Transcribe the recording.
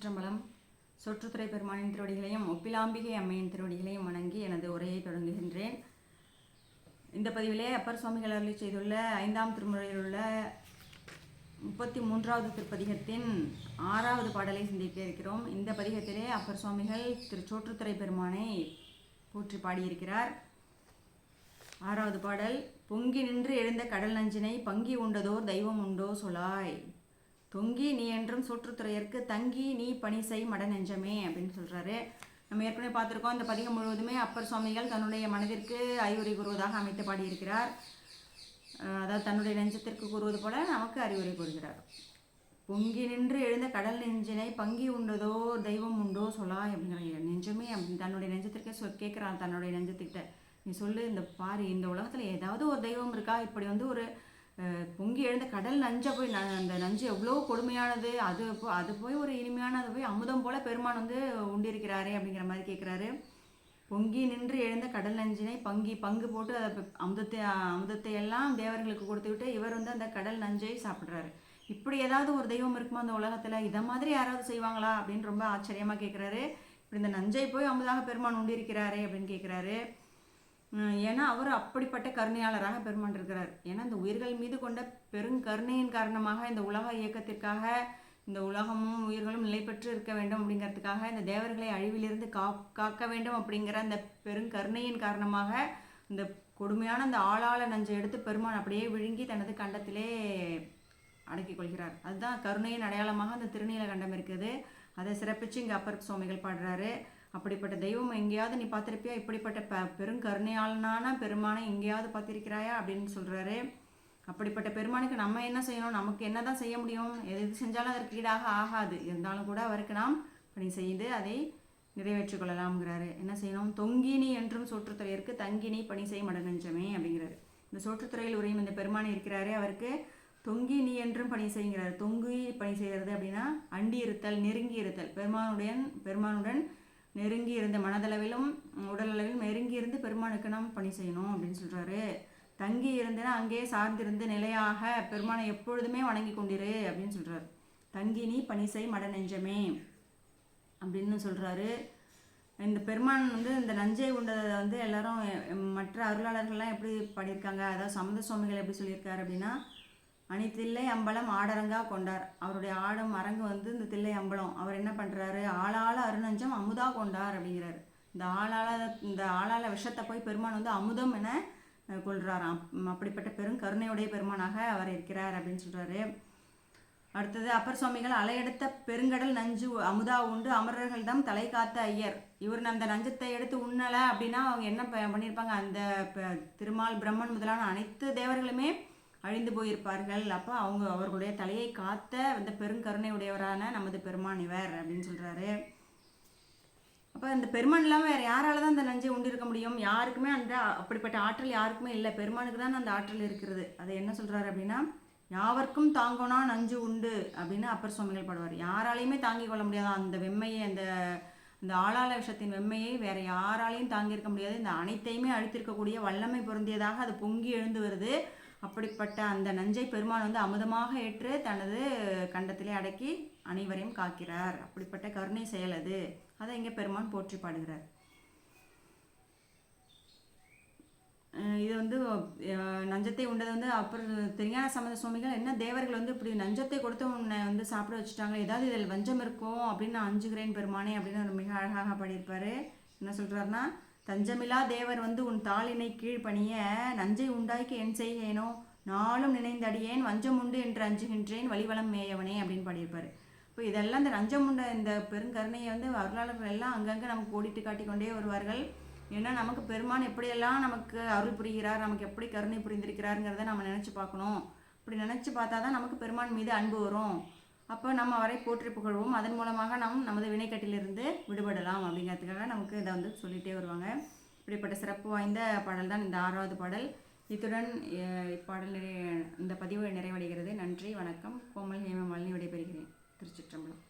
திருச்சிற்றம்பலம் சொற்றுத்துறை பெருமானின் திருவடிகளையும் ஒப்பிலாம்பிகை அம்மையின் திருவடிகளையும் வணங்கி எனது உரையை தொடங்குகின்றேன். இந்த பதிவிலே அப்பர் சுவாமிகள் அருளி செய்துள்ள ஐந்தாம் திருமுறையில் உள்ள முப்பத்தி மூன்றாவது திருப்பதிகத்தின் ஆறாவது பாடலை சிந்திக்க இருக்கிறோம். இந்த பதிகத்திலே அப்பர் சுவாமிகள் திரு சோற்றுத்துறை பெருமானை போற்றி பாடியிருக்கிறார். ஆறாவது பாடல் பொங்கி நின்று எழுந்த கடல் நஞ்சினை பங்கி உண்டதோர் தெய்வம் உண்டோ சொலாய். தொங்கி நீ என்றும் சுற்றுத்துறையர்க்கு தங்கி நீ பணி செய் மட நெஞ்சமே அப்படின்னு சொல்கிறாரு நம்ம ஏற்கனவே பார்த்துருக்கோம் இந்த பதிகம் முழுவதுமே அப்பர் சுவாமிகள் தன்னுடைய மனதிற்கு அறிவுரை கூறுவதாக அமைத்து பாடியிருக்கிறார். அதாவது தன்னுடைய நெஞ்சத்திற்கு கூறுவது போல நமக்கு அறிவுரை கூறுகிறார். பொங்கி நின்று எழுந்த கடல் நெஞ்சினை பங்கி உண்டதோ தெய்வம் உண்டோ சொல்லா அப்படிங்கிற நெஞ்சமே அப்படி தன்னுடைய நெஞ்சத்திற்கே சொ கேட்குறான் தன்னுடைய நெஞ்சத்திட்ட. நீ சொல்லு இந்த பாரு இந்த உலகத்தில் ஏதாவது ஒரு தெய்வம் இருக்கா? இப்படி வந்து ஒரு பொங்கி எழுந்த கடல் நஞ்சை போய் ந- அந்த நஞ்சு எவ்வளோ கொடுமையானது அது போ- அது போய் ஒரு இனிமையானது போய் அமுதம் போல பெருமான் வந்து உண்டிருக்கிறாரே அப்படிங்கிற மாதிரி கேட்குறாரு பொங்கி நின்று எழுந்த கடல் நஞ்சினை பங்கி பங்கு போட்டு அதை அமுதத்தை அமுதத்தை எல்லாம் தேவர்களுக்கு கொடுத்து விட்டு இவர் வந்து அந்த கடல் நஞ்சை சாப்பிட்றாரு. இப்படி ஏதாவது ஒரு தெய்வம் இருக்குமா அந்த உலகத்தில்? இதை மாதிரி யாராவது செய்வாங்களா? அப்படின்னு ரொம்ப ஆச்சரியமாக கேட்குறாரு இப்படி இந்த நஞ்சை போய் அமுதாக பெருமான் உண்டிருக்கிறாரே அப்படின்னு கேட்குறாரு ஏன்னா அவர் அப்படிப்பட்ட கருணையாளராக பெருமான் இருக்கிறார். ஏன்னா இந்த உயிர்கள் மீது கொண்ட பெருங்கருணையின் காரணமாக இந்த உலக இயக்கத்திற்காக இந்த உலகமும் உயிர்களும் நிலை பெற்று இருக்க வேண்டும் அப்படிங்கிறதுக்காக இந்த தேவர்களை அழிவிலிருந்து கா காக்க வேண்டும் அப்படிங்கிற அந்த பெருங்கருணையின் காரணமாக இந்த கொடுமையான அந்த ஆளாள நஞ்சை எடுத்து பெருமான் அப்படியே விழுங்கி தனது கண்டத்திலே அடக்கிக் கொள்கிறார். அதுதான் கருணையின் அடையாளமாக அந்த திருநீலகண்டம் இருக்குது. அதை சிறப்பிச்சு இங்கே அப்பர் சுவாமிகள் பாடுறாரு. அப்படிப்பட்ட தெய்வம் எங்கேயாவது நீ பார்த்துருப்பியா? இப்படிப்பட்ட ப பெருங்கருணையாளனான பெருமானை எங்கேயாவது பார்த்திருக்கிறாயா? அப்படின்னு சொல்கிறாரு அப்படிப்பட்ட பெருமானுக்கு நம்ம என்ன செய்யணும்? நமக்கு என்ன தான் செய்ய முடியும்? எது எது செஞ்சாலும் அதற்கு ஈடாக ஆகாது. இருந்தாலும் கூட அவருக்கு நாம் பணி செய்து அதை நிறைவேற்றிக் கொள்ளலாம்ங்கிறாரு. என்ன செய்யணும்? தொங்கினி என்றும் சோற்றுத்துறையிற்கு தங்கினி பணி செய் மட அப்படிங்கிறாரு. இந்த சோற்றுத்துறையில் உரையும் இந்த பெருமான் இருக்கிறாரே அவருக்கு தொங்கி நீ என்றும் பணி செய்கிறார் தொங்கி பணி செய்கிறது அப்படின்னா அண்டி இருத்தல் நெருங்கி இருத்தல் பெருமானுடன் பெருமானுடன் நெருங்கி இருந்த மனதளவிலும் உடலளவிலும் நெருங்கி இருந்து பெருமானுக்கு நாம் பணி செய்யணும் அப்படின்னு சொல்றாரு. தங்கி இருந்தனா அங்கேயே சார்ந்திருந்து நிலையாக பெருமானை எப்பொழுதுமே வணங்கி கொண்டிரு அப்படின்னு சொல்றாரு. தங்கி நீ பணி செய் மட நெஞ்சமே அப்படின்னு சொல்றாரு. இந்த பெருமான் வந்து இந்த நஞ்சை உண்டதை வந்து எல்லாரும் மற்ற அருளாளர்கள்லாம் எப்படி பண்ணியிருக்காங்க அதாவது சமந்த சுவாமிகள் எப்படி சொல்லியிருக்காரு அப்படின்னா அணித்தில்லை அம்பலம் ஆடரங்கா கொண்டார். அவருடைய ஆடும் அரங்கு வந்து இந்த தில்லை அம்பலம். அவர் என்ன பண்ணுறாரு ஆளாள அருணஞ்சம் அமுதா கொண்டார் அப்படிங்கிறார். இந்த ஆளாள இந்த ஆளாள விஷத்தை போய் பெருமான் வந்து அமுதம் என கொள்கிறாராம் அப்படிப்பட்ட பெரும் கருணையுடைய பெருமானாக அவர் இருக்கிறார் அப்படின்னு சொல்கிறாரு அடுத்தது அப்பர் சுவாமிகள் அலையெடுத்த பெருங்கடல் நஞ்சு அமுதா உண்டு அமரர்கள் தான் தலை காத்த ஐயர். இவர் அந்த நஞ்சத்தை எடுத்து உண்ணலை அப்படின்னா அவங்க என்ன ப- பண்ணியிருப்பாங்க அந்த திருமால் பிரம்மன் முதலான அனைத்து தேவர்களுமே அழிந்து போயிருப்பார்கள். அப்போ அவங்க அவர்களுடைய தலையை காத்த அந்த பெருங்கருணை உடையவரான நமது பெருமான் இவர் அப்படின்னு சொல்கிறாரு அப்போ அந்த பெருமான் இல்லாமல் வேறு யாரால தான் அந்த நஞ்சை உண்டிருக்க முடியும்? யாருக்குமே அந்த அப்படிப்பட்ட ஆற்றல் யாருக்குமே இல்லை. பெருமானுக்கு தான் அந்த ஆற்றல் இருக்கிறது அதை என்ன சொல்கிறாரு அப்படின்னா யாவர்க்கும் தாங்கோனா நஞ்சு உண்டு அப்படின்னு அப்பர் சுவாமிகள் பாடுவார். யாராலையுமே தாங்கிக் கொள்ள முடியாது அந்த வெம்மையை அந்த அந்த ஆளாள விஷத்தின் வெம்மையை வேற யாராலையும் தாங்கியிருக்க முடியாது. இந்த அனைத்தையுமே அழித்திருக்கக்கூடிய வல்லமை பொருந்தியதாக அது பொங்கி எழுந்து வருது. அப்படிப்பட்ட அந்த நஞ்சை பெருமான் வந்து அமுதமாக ஏற்று தனது கண்டத்திலே அடக்கி அனைவரையும் காக்கிறார். அப்படிப்பட்ட கருணை செயல் அது. அதை இங்கே பெருமான் போற்றி பாடுகிறார். இது வந்து நஞ்சத்தை உண்டது வந்து அப்புறம் திருஞான சம்பந்த சுவாமிகள் என்ன தேவர்கள் வந்து இப்படி நஞ்சத்தை கொடுத்து உன்னை வந்து சாப்பிட வச்சுட்டாங்க ஏதாவது இதில் வஞ்சம் இருக்கும் அப்படின்னு நான் அஞ்சுகிறேன் பெருமானே அப்படின்னு மிக அழகாக பாடியிருப்பாரு. என்ன சொல்கிறாருன்னா தஞ்சமிலா தேவர் வந்து உன் தாளினை கீழ் பணிய நஞ்சை உண்டாய்க்கு என் செய்கேனோ? நாளும் நினைந்தடியேன் வஞ்சம் உண்டு என்று அஞ்சுகின்றேன் வழிவளம் மேயவனே அப்படின்னு பாடியிருப்பார். இப்போ இதெல்லாம் இந்த நஞ்சம் உண்ட இந்த பெருங்கருணையை வந்து வரலாறுகள் எல்லாம் அங்கங்கே நமக்கு ஓடிட்டு காட்டிக்கொண்டே வருவார்கள். ஏன்னா நமக்கு பெருமான் எப்படியெல்லாம் நமக்கு அருள் புரிகிறார் நமக்கு எப்படி கருணை புரிந்திருக்கிறாருங்கிறத நம்ம நினச்சி பார்க்கணும். அப்படி நினச்சி பார்த்தா தான் நமக்கு பெருமான் மீது அன்பு வரும். அப்போ நம்ம அவரை போற்றி புகழ்வோம். அதன் மூலமாக நாம் நமது வினைக்கட்டிலிருந்து விடுபடலாம் அப்படிங்கிறதுக்காக நமக்கு இதை வந்து சொல்லிகிட்டே வருவாங்க. இப்படிப்பட்ட சிறப்பு வாய்ந்த பாடல் தான் இந்த ஆறாவது பாடல். இத்துடன் இப்பாடல் நிறை இந்த பதிவு நிறைவடைகிறது. நன்றி வணக்கம். கோமல் ஹேம மாலினி விடைபெறுகிறேன். திருச்சிற்றம்பலம்.